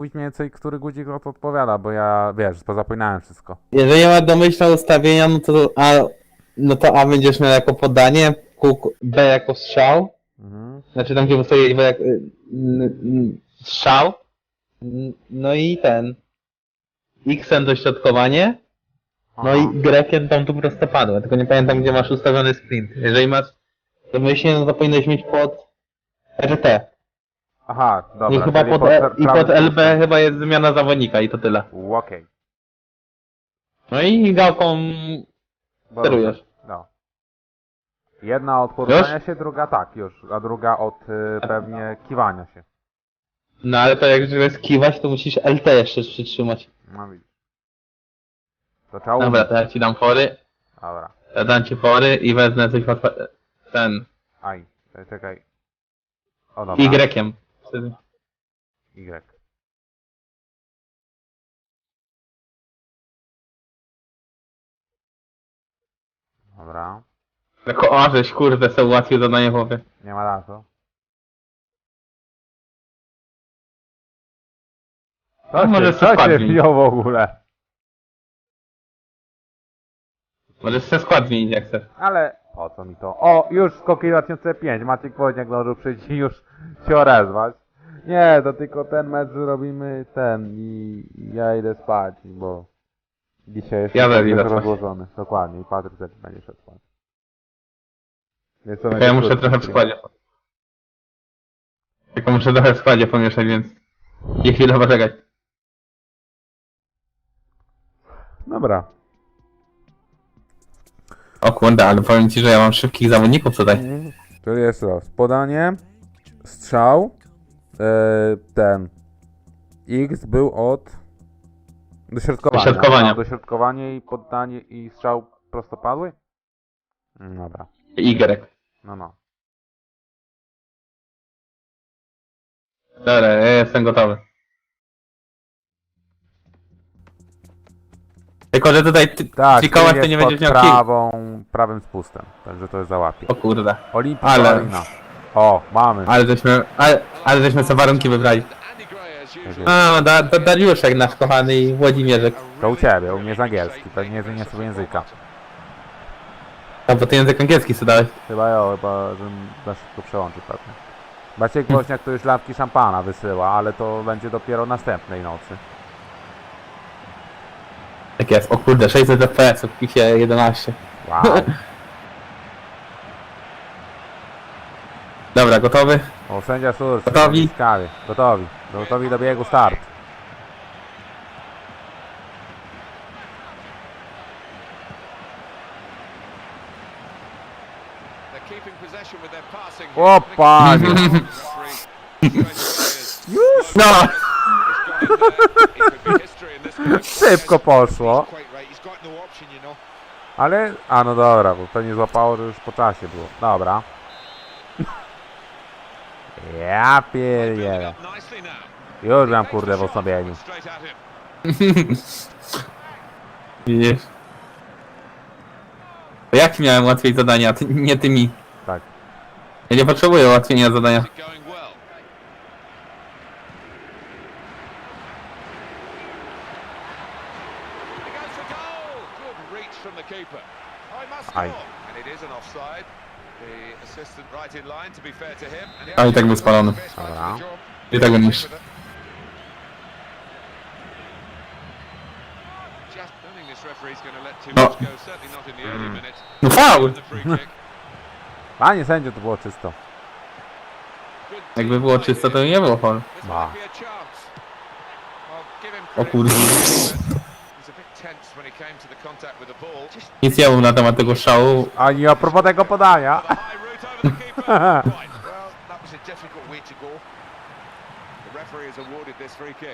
Mniej więcej, który guzik od- odpowiada, bo ja, wiesz, zapomniałem wszystko. Jeżeli ma domyślne ustawienia, no to A, no to A będziesz miał jako podanie, Q, B jako strzał, Mhm. znaczy tam gdzie ustawiłeś B jak, y, n- n- strzał, N- no i ten, X-em dośrodkowanie, no i Y tam tu prostopadłe, tylko nie pamiętam gdzie masz ustawiony sprint. Jeżeli masz domyślnie, no to powinieneś mieć pod RT. Aha, dobra. I chyba czyli pod, e, i pod LB chyba jest zmiana zawodnika i to tyle. U, Okej. No i gałką Dobrze. sterujesz. No. Jedna od poruszania się, druga tak już, a druga od y, pewnie kiwania się. No ale to jak żeby skiwać, to musisz LT jeszcze przytrzymać. No widzisz. To trzeba Dobra, umieć. to ja ci dam fory. Dobra. Ja dam ci fory i wezmę coś. Ten... Aj, czekaj. O dobra. Y-iem. Y. Dobra. Jako o, żeś kurde sobie ułatwił zadanie chłopie. Nie ma razu. No, może się, se co się zmienić. wziął w ogóle? Możesz sobie skład zmienić jak chcesz. Ale po co mi to? O, już skoki 2005. Maciek Woźniak zdążył przyjść i już się odezwać. Nie, to tylko ten mecz zrobimy ten i ja idę spać, bo dzisiaj jest Ja jest rozłożony. Dokładnie, i Patryk też będzie szedł spać. Więc będzie ja muszę trochę w składzie. Tylko muszę trochę w składzie pomieszać, więc... I chwilę poczekać. Dobra. O kurde, ale powiem ci, że ja mam szybkich zawodników tutaj. To jest raz. Podanie, strzał, ten. X był od dośrodkowania. Dośrodkowania. Dośrodkowanie i poddanie i strzał prostopadły? Mm, Dobra. Y. No no. Dobra, ja jestem gotowy. Tylko, że tutaj ty, Tak, tu to nie jest będziesz pod miał kill. prawą, prawym spustem. Także to jest załapie. O kurde. Olimpia ale-. O, mamy. Ale żeśmy, ale, ale żeśmy sobie warunki wybrali. A, da, da, Dariuszek nasz kochany i Włodzimierzek. To u ciebie, u mnie jest angielski. Pewnie nie sobie języka. A bo ty język angielski sobie dałeś. Chyba ja, chyba, żebym za szybko przełączył pewnie. Maciek Woźniak to już lawki szampana wysyła, ale to będzie dopiero następnej nocy. Tak jest, o kurde, 600 FPS w FIFA 11. Wow. Dobra, gotowy? O, sędzia Sur, Gotowi? Ciekawie. Gotowi. Gotowi do biegu start. O, panie. Już No! szybko poszło. Ale, a no dobra, bo pewnie złapało, że już po czasie było. Dobra. Ja pierdzielę. Już mam kurde w osłabieniu. Widzisz? To jak miałem łatwiej zadania, ty, nie ty mi. Tak. Ja nie potrzebuję ułatwienia zadania. Aj. A i tak był spalony. Dobra. I tak będziesz. No. No faul! Panie sędzio, to było czysto. Jakby było czysto, to nie było faul. Ba. O kurde. Nic nie mów na temat tego szału. Ani a propos tego podania.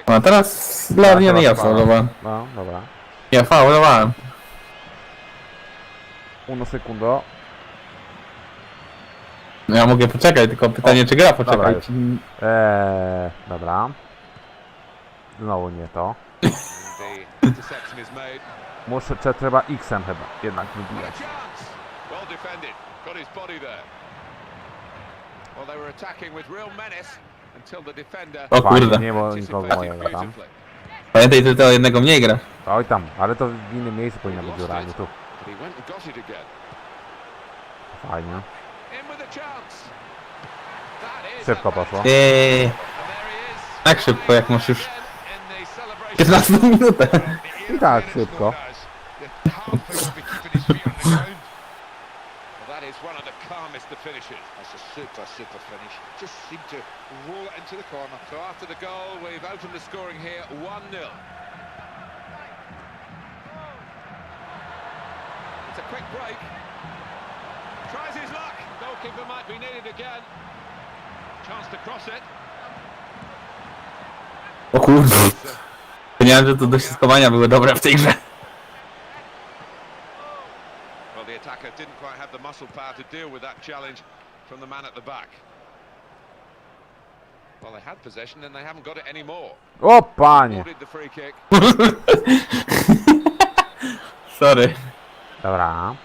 No, A teraz dla mnie nie ja faulowałem. No, dobra. Ja faulowałem. Uno sekundo. No ja mogę poczekać, tylko pytanie czy gra Dobra, poczekać. już. Eee, dobra. Znowu nie to. Muszę, cze- trzeba X-em chyba jednak wybijać. Well defended. Got his body there. Well, they were attacking with real menace. until the defender O kurde. nie było nikogo mojego tam. Pamiętaj, że to jednego mniej gra. Oj tam, ale to w innym miejscu powinna być dziura, nie tu. But he went and got it again. Fajnie. In with a chance. That is Szybko poszło. Eee, tak szybko, jak masz już In the celebration. 15 minutę. I tak szybko. Well, that is the calmest finishes. That's a super, super finish. Just seemed to roll it into the corner. So after the goal, we've opened the scoring here 1-0. It's a quick break. Tries his luck. Goalkeeper might be needed again. Chance to cross it. O kurde. Wiedziałem, że to dośrodkowania były dobre w tej grze. Well, the attacker didn't quite have the muscle power to deal with that challenge from the man at the back. Well, they had possession and they haven't got it anymore. Oh, panie! Awarded the free kick. Sorry. Dobra.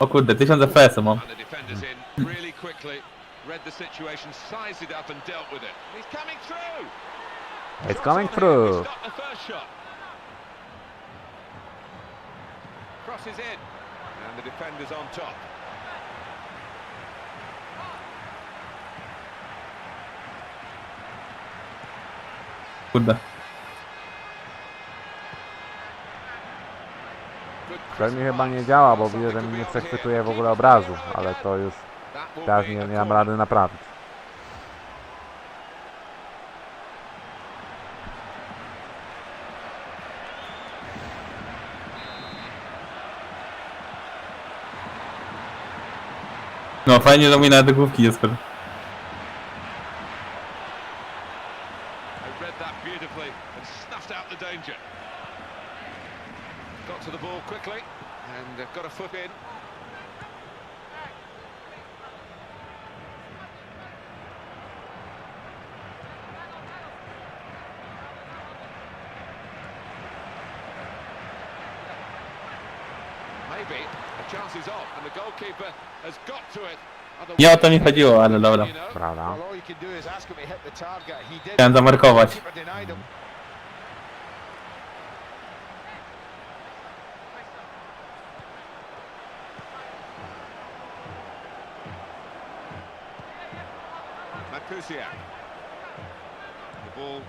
O kurde, 1000 FPS mam. And the defenders in really quickly. Read the situation, sized it up and dealt with it. He's coming through! It's coming through. He stopped the first shot. Crosses in. And the defenders on top. Kurde. Good To mi chyba nie działa, bo Well, widzę, że mi nie przechwytuje w ogóle obrazu, ale to już teraz nie, nie corner. rady naprawić. No fajnie, że mój nawet do główki nie skoczył. They read that beautifully and snuffed out the danger. Got to the ball quickly and uh, got a foot in. Maybe a chance is off and the goalkeeper has got to it. Nie o to mi chodziło, ale dobra. Prawda? Well, all you can do is ask him to hit the target. He did. Chciałem zamarkować. Makusiak. The ball,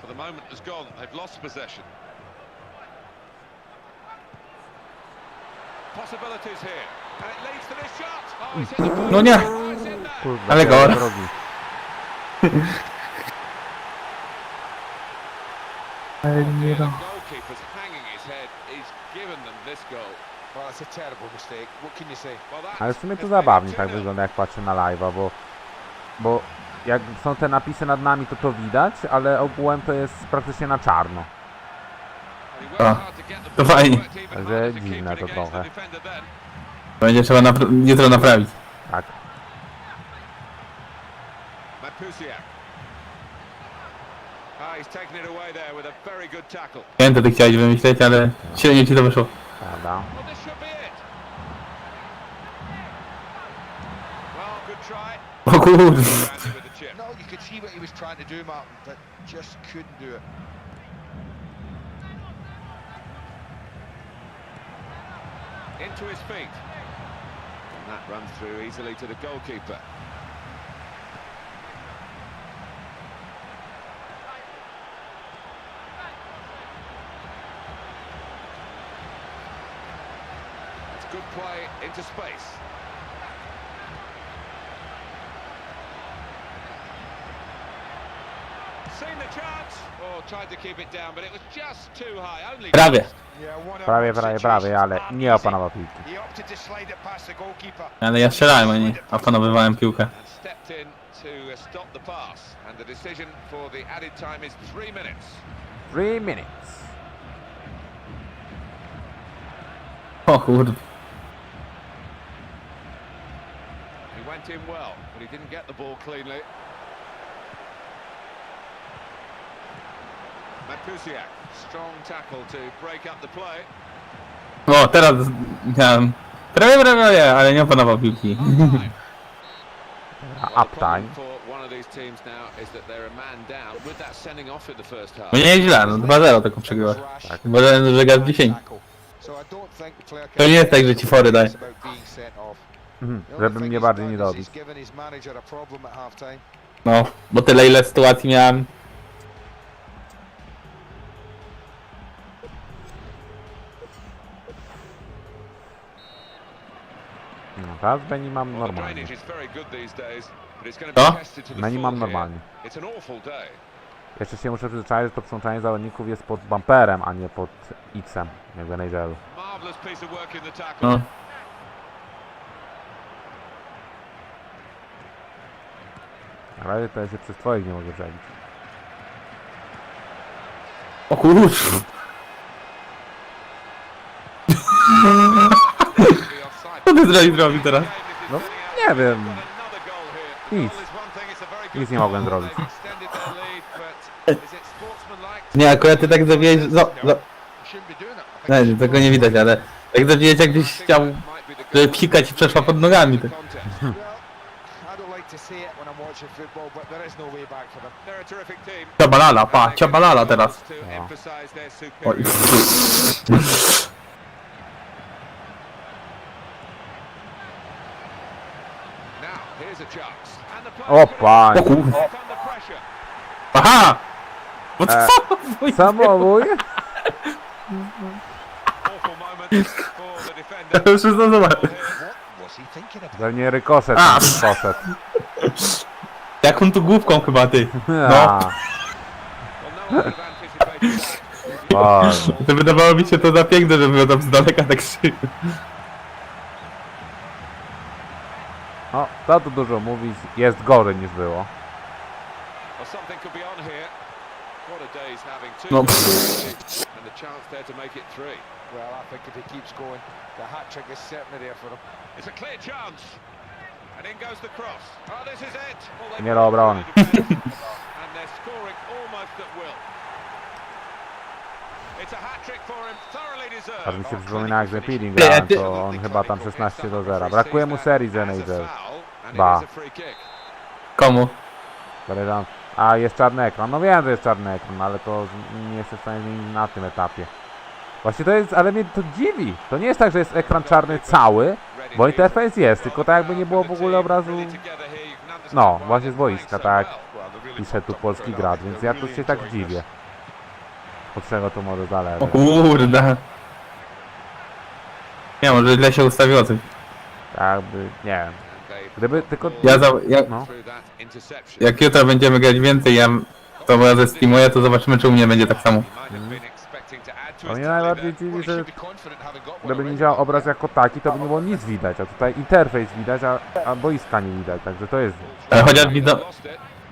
for the moment, has gone. They've lost possession. A terrible mistake. What can you say? Well, that Ale w sumie to zabawnie tak 2-0. wygląda jak patrzę na live'a, bo, bo jak są te napisy nad nami to to widać, ale ogółem to jest praktycznie na czarno. A, to to fajnie. to keep dziwne to trochę. Będzie trzeba napra- jutro naprawić. Tak. Ah. Wiem, co ty chciałeś wymyśleć, ale średnio ci to wyszło. Prawda? O kurde. No, you could see what he was trying to do, Martin, but just couldn't do it. Into his feet. And that runs through easily to the goalkeeper. It's good play into space. Prawie. Of Prawie, prawie, prawie, situations ale nie opanował piłki. Ale ja strzelałem, a nie opanowywałem piłkę. and stepped in to stop the pass. And the decision for the added time is three minutes. Three minutes. O kurde. He went in well, but he didn't get the ball cleanly. O, teraz miałem... Prawie, prawie, ale nie opanował piłki. Uptime. No nie jest źle, no 2-0 taką przegrywasz. Rash. Może, że gaz 10. So I don't think Flair To nie jest tak, że ci fory daje. Mhm, Żeby mnie bardziej nie time. No, bo tyle ile sytuacji miałem. But it's going to Co? full mam normalnie. Jeszcze się muszę przyzwyczaić, że to przyłączanie zawodników jest pod bumperem, a nie pod X-em, jak w tackle. No. Na razie to ja się przez twoich nie mogę przebić. O kurwa. Ty zrobił, teraz? No, nie wiem. Nic. Nic nie mogłem zrobić. Nie, akurat ty tak it. I think nie, tego nie widać, ale... Tak zawijałeś jakbyś chciał, żeby psika ci przeszła pod nogami. Tak. Well, I don't like to say it when I'm watching football, but there is no way back for them. They're a terrific team. Ciabalala, pa, ciabalala teraz. To No. emphasize their Oj. superiority. Now, here's a chance. And the O panie! O kurwa. Aha! Bo E, co? Samobój? Moment for the defender. To już thinking about? Pewnie rykoszet A. poszedł. Jak on tu główką chyba, ty. No. Boże. To wydawało mi się to za piękne, żeby go tam z daleka tak się... No, co tu dużo mówić, jest gorzej niż było. On No. to Nie do obrony. and they're scoring almost at will. It's a hat trick for him, thoroughly deserved. Aż mi się przypomina jak z Epiling Ty, a grałem, ty- to on chyba tam 16 do 0. Brakuje mu serii z NHL. Ba. Komu? Podejrzewam. A, jest czarny ekran. No wiem, że jest czarny ekran, ale to nie jestem w stanie zmienić na tym etapie. Właśnie to jest, ale mnie to dziwi. To nie jest tak, że jest ekran czarny cały, bo interfejs jest, tylko tak jakby nie było w ogóle obrazu, no, właśnie z boiska, tak pisze tu polski gracz, więc ja tu się tak dziwię. Od czego to może O kurde. Nie, może źle się ustawiło coś. Jakby, nie wiem. Gdyby tylko... Ja za, ja, No. jak jutro będziemy grać więcej, ja to ja zestreamuję, to zobaczymy, czy u mnie będzie tak samo. To mnie najbardziej dziwi, że gdyby nie działał obraz jako taki, to by nie było nic widać, a tutaj interfejs widać, a, a boiska nie widać, także to jest... Ale chociaż widzą,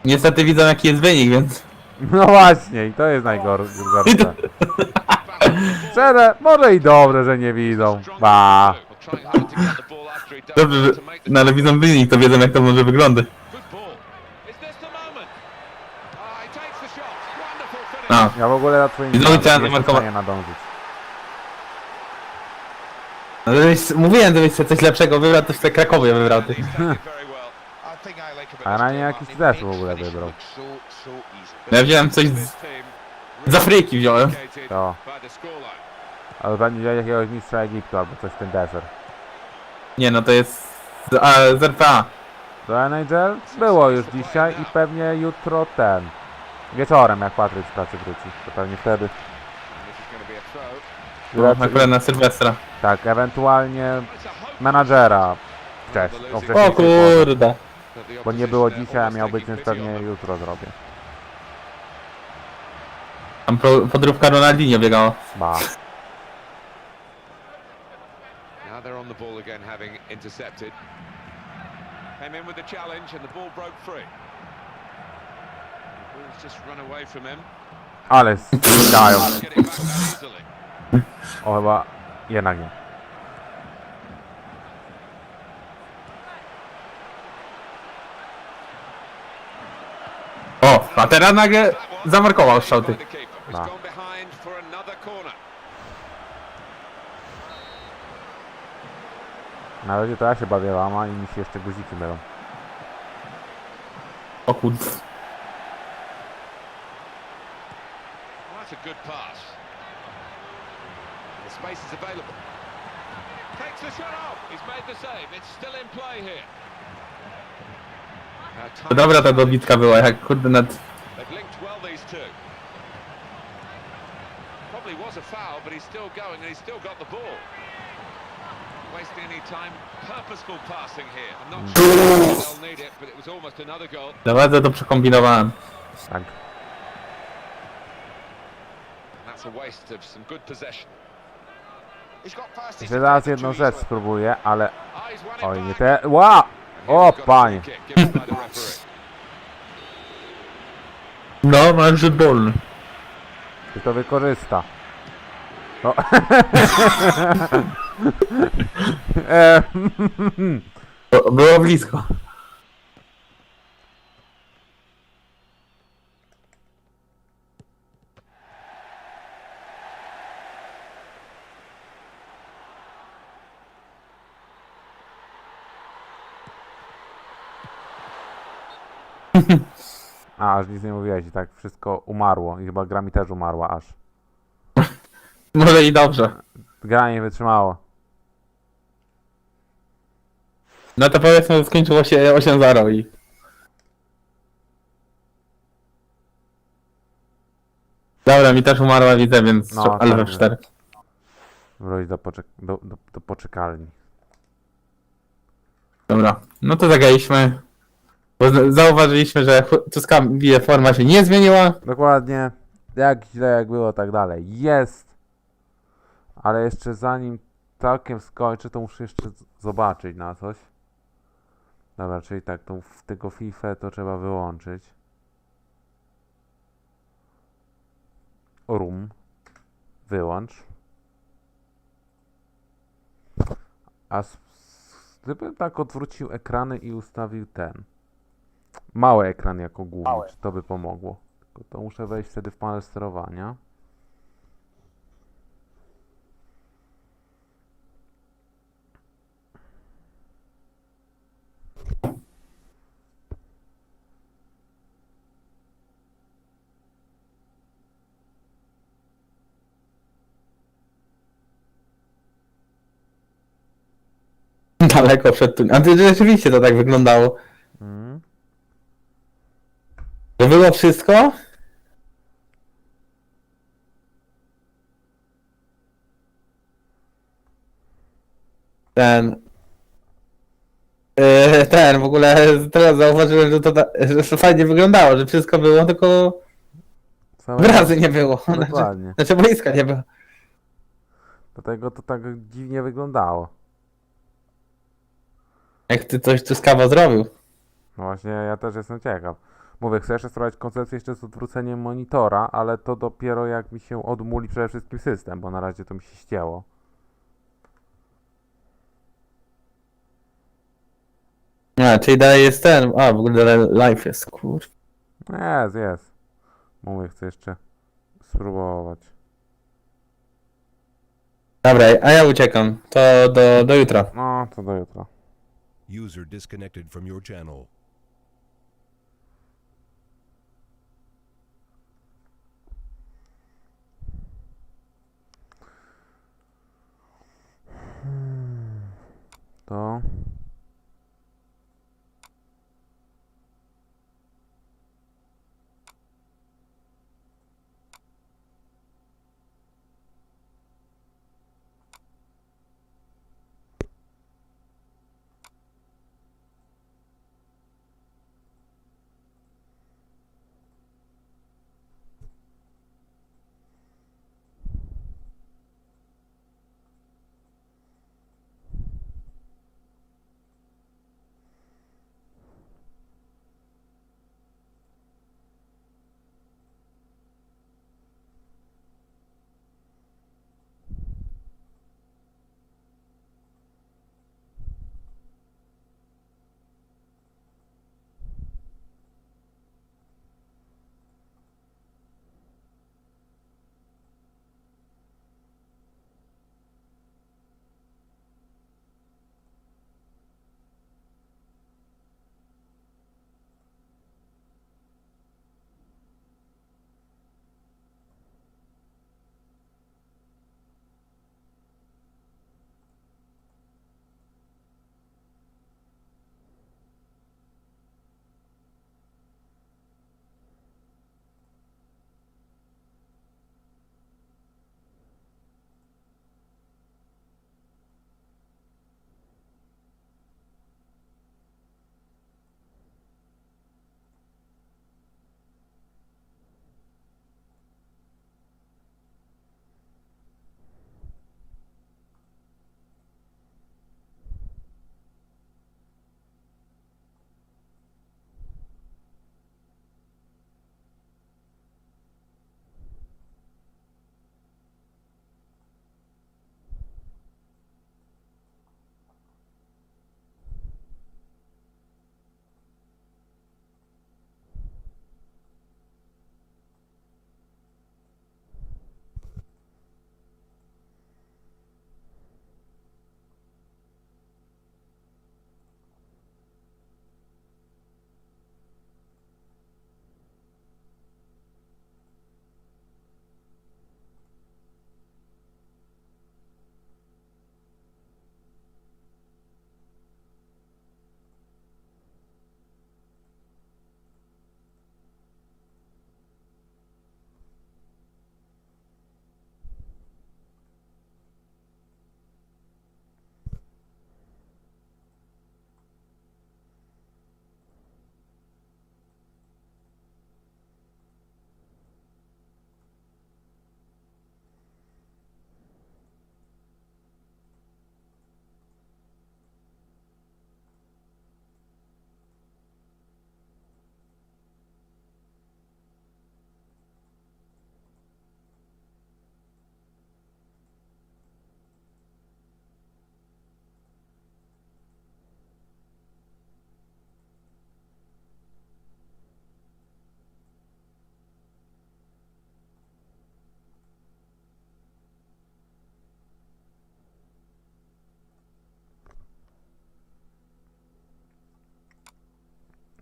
niestety widzą jaki jest wynik, więc... No właśnie, i to jest najgorsze. Szczerze, może i dobrze, że nie widzą. Ba. Dobrze, że, no ale widzą wynik, to wiedzą jak to może wyglądać. A, Ja w ogóle na twoim kanale chciałem nie w zamarkować. stanie nadążyć. no żebyś, mówiłem, żebyś sobie coś lepszego wybrał, to sobie Krakowie wybrał. Ty. A na nie jakiś zespół w ogóle wybrał. No ja wziąłem coś z, z Afryki wziąłem. To. Ale będzie jakiegoś mistrza Egiptu albo coś w ten deser. Nie no, to jest z, a, z RPA. Do NHL było już dzisiaj i pewnie jutro ten. Wieczorem, jak Patryk z pracy wróci. To pewnie wtedy. No, akurat na Sylwestra. Tak, ewentualnie menadżera. Wcześniej. O, O kurde. Bo nie było dzisiaj, a miał być, więc pewnie jutro zrobię. Tam pro, podróbka Ronaldinho biegała. Ba. Now they're on the ball again, having intercepted. Came in with the challenge and the ball broke free. The ball's just run away from him. Ale dają. Get it back that easily. O chyba jednak nie. O, a teraz nagle zamarkował. By the keeper. Corner. Na razie to ja się bawię lama i mi się jeszcze guziki mylą. O O kurde. Well, that's a good pass. The space is available. Takes the shot off. He's made the save. It's still in play here. Now, To time- dobra ta dobitka była, jak kurde nad... They've linked well these two. Probably was a foul, but he's still going and he's still got the ball. Wasting any time. Purposeful passing here. I'm not sure they'll need it, but it was almost another goal. To przekombinowałem. Tak. That's a waste of some good possession. Jeszcze raz jedną rzecz spróbuję, ale... Oj, nie te... Ła! And O, panie. No, mam rzut wolny. Czy to wykorzysta? No. Było blisko. A, aż nic nie mówiłeś i tak wszystko umarło i chyba gra mi też umarła aż. Może i dobrze. Gra nie wytrzymało. No to powiedzmy, że skończyło się 8-0 i... Dobra, mi też umarła widzę, więc... No, ale tak. we 4. Wróć do, poczek do, do, do poczekalni. Dobra, no to zagraliśmy. Bo zauważyliśmy, że Tuskambie forma się nie zmieniła. Dokładnie. Jak źle, jak było, tak dalej. Jest! Ale jeszcze zanim całkiem skończę, to muszę jeszcze zobaczyć na coś. Dobra, czyli tak, tą, tego FIFA to trzeba wyłączyć. Room. Wyłącz. A gdybym tak odwrócił ekrany i ustawił ten. Mały ekran jako główny, czy to by pomogło? Tylko to muszę wejść wtedy w panel sterowania. Daleko przed tu. A ty rzeczywiście to tak wyglądało. Mm. To było wszystko? Ten. Yy, ten, w ogóle teraz zauważyłem, że to, ta, że to fajnie wyglądało, że wszystko było, tylko Same- wyrazy nie było. Znaczy, Dokładnie. znaczy boiska nie było. Dlatego to tak dziwnie wyglądało. Jak ty coś tu skawa zrobił. No właśnie, ja też jestem ciekaw. Mówię, chcę jeszcze sprawdzić koncepcję jeszcze z odwróceniem monitora, ale to dopiero jak mi się odmuli przede wszystkim system, bo na razie to mi się ścięło. A, czyli dalej jest ten. A, w ogóle dalej live jest, kur. Jest, jest. Mówię, chcę jeszcze spróbować. Dobra, a ja uciekam. To do, do jutra. No, to do jutra. User disconnected from your channel. To...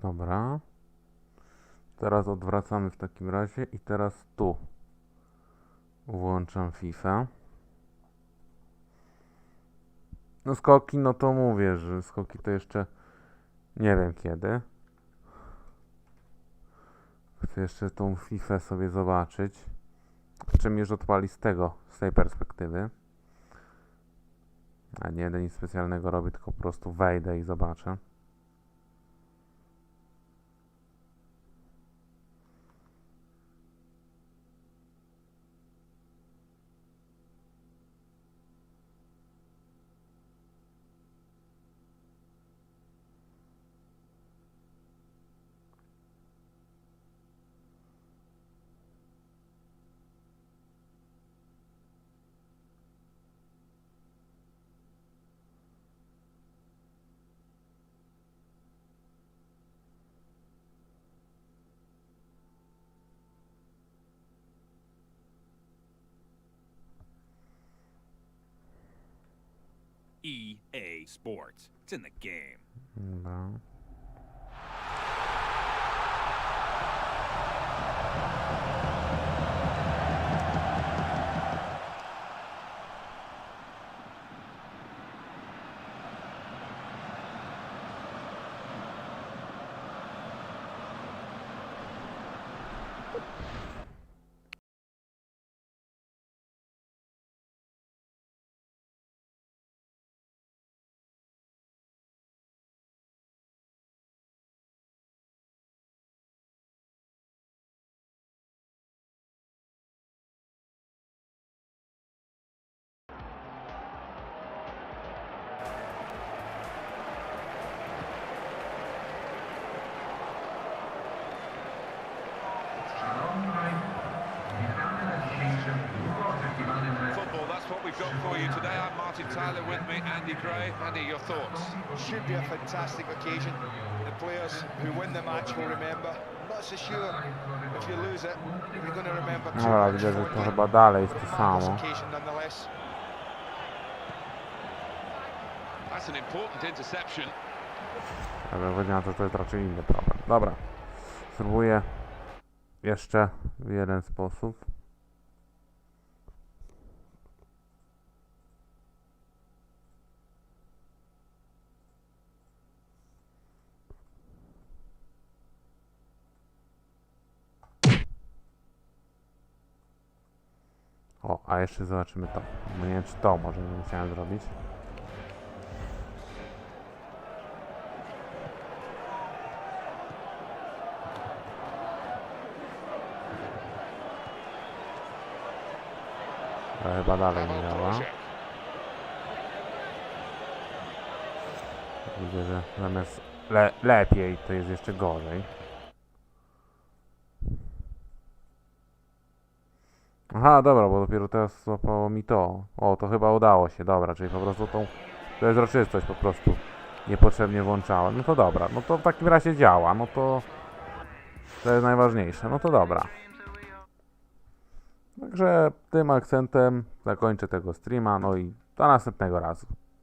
Dobra. Teraz odwracamy w takim razie i teraz tu włączam FIFA. No skoki, no to mówię, że skoki to jeszcze nie wiem kiedy. Chcę jeszcze tą FIFA sobie zobaczyć. Czy mi już odpali z tego, z tej perspektywy. A nie będę nic specjalnego robić, tylko po prostu wejdę i zobaczę. Sports. It's in the game. For you today. I'm Martin Tyler with me, Andy Gray. Andy, your thoughts? Should be a fantastic occasion. The players who win the match will remember. I'm not so sure if you lose it, you're going to remember too Dobra, widzę, że to chyba dalej jest to samo. That's an important interception. Ale wychodzi na to, że to jest raczej inny problem. Dobra. Spróbuję jeszcze w jeden sposób. A jeszcze zobaczymy to. No nie wiem, czy to może nie zrobić. To chyba dalej nie działa. Widzę, że zamiast le lepiej, to jest jeszcze gorzej. Aha, dobra, bo dopiero teraz złapało mi to. O, to chyba udało się, dobra, czyli po prostu tą przezroczystość po prostu niepotrzebnie włączałem. No to dobra, no to w takim razie działa, no to to jest najważniejsze, no to dobra. Także tym akcentem zakończę tego streama, no i do następnego razu.